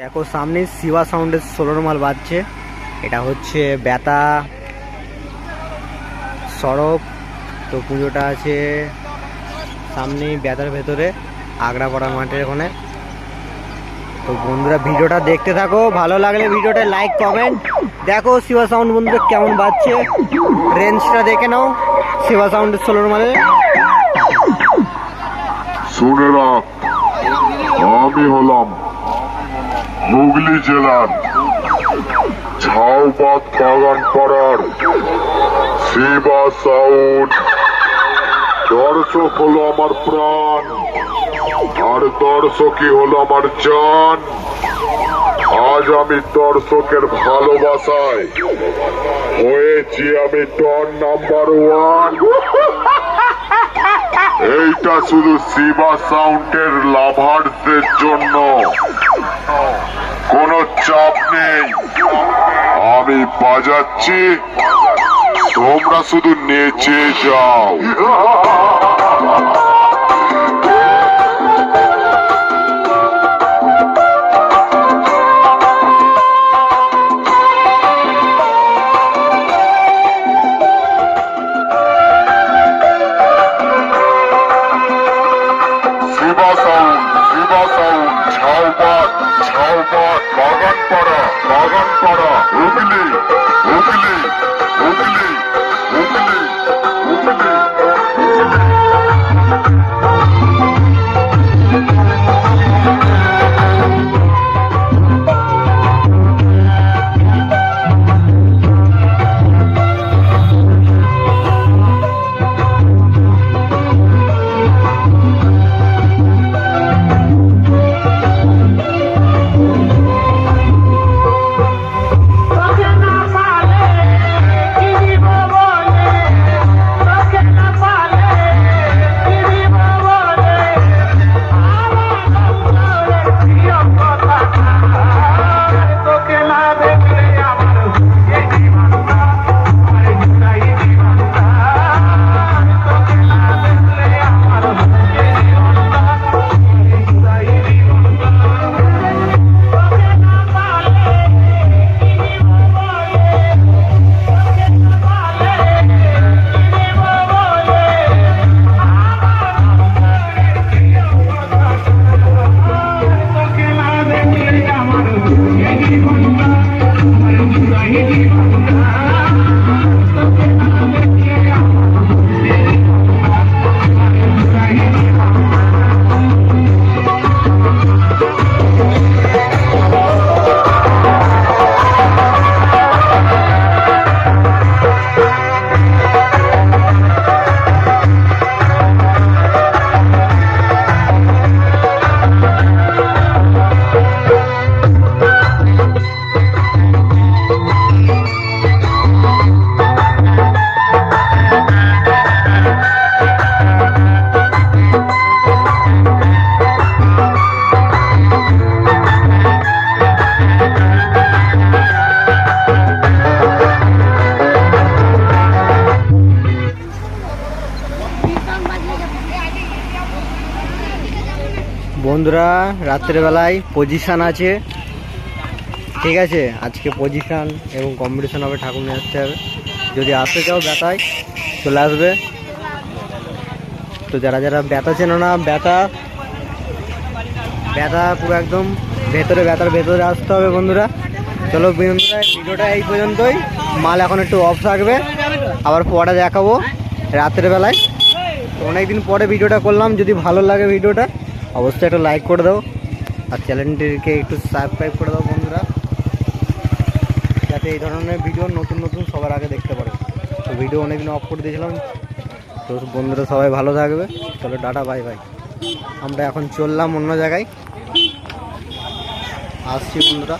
দেখো সামনে শিবা সাউন্ডের ষোলোর মাল বাজছে। এটা হচ্ছে বেতা, সরব, তো পুজোটা আছে সামনে বেতার ভেতরে, আগ্রাপাড়া মাঠের ওখানে। তো বন্ধুরা ভিডিওটা দেখতে থাকো, ভালো লাগলে ভিডিওটা লাইক কমেন্ট দেখো শিবা সাউন্ড বন্ধুরা কেমন বাজছে। রেঞ্জটা দেখে নাও, শিবা সাউন্ডের ষোলোর মালে। শুনে রাখ, আমি হলাম হুগলি জেলার ঝাউবাদ বাগান পাড়ার শিবা সাউন্ড। দর্শক হলো আমার প্রাণ, আর দর্শকই হলো আমার জান। আজ আমি দর্শকের ভালোবাসায় হয়েছি আমি টন নাম্বার ওয়ান। এইটা শুধু শিবা সাউন্ডের লাভার্সদের জন্য। কোনো চাপ নেই। আমি বাজাচ্ছি। তোমরা শুধু নেচে যাও। বাগানপাড়া বাগানপাড়া বন্ধুরা, রাত্রেবেলায় পজিশান আছে। ঠিক আছে, আজকে পজিশান এবং কম্পিটিশন হবে ঠাকুর নিয়ে আসতে হবে। যদি আসতে চাও ব্যথায় চলে আসবে। তো যারা যারা ব্যথা চেনো না ব্যথা ব্যথা পুরো একদম ভেতরে ব্যথার ভেতরে আসতে হবে বন্ধুরা। চলো বন্ধুরা, ভিডিওটা এই পর্যন্তই। মাল এখন একটু অফ থাকবে। আবার পরে দেখাবো রাত্রেবেলায়। অনেকদিন পরে ভিডিওটা করলাম, যদি ভালো লাগে ভিডিওটা। অবশ্যই একটা লাইক করে দাও। আর চ্যানেলটিকে একটু সাবস্ক্রাইব করে দাও বন্ধুরা। যাতে এই ধরনের ভিডিও নতুন নতুন সবার আগে দেখতে পারে। তো ভিডিও অনেকদিন অফ করে দিয়েছিলাম। তো বন্ধুরা সবাই ভালো থাকবে। চলো ডাটা বাই বাই আমরা এখন চললাম অন্য জায়গায়। আসছি বন্ধুরা।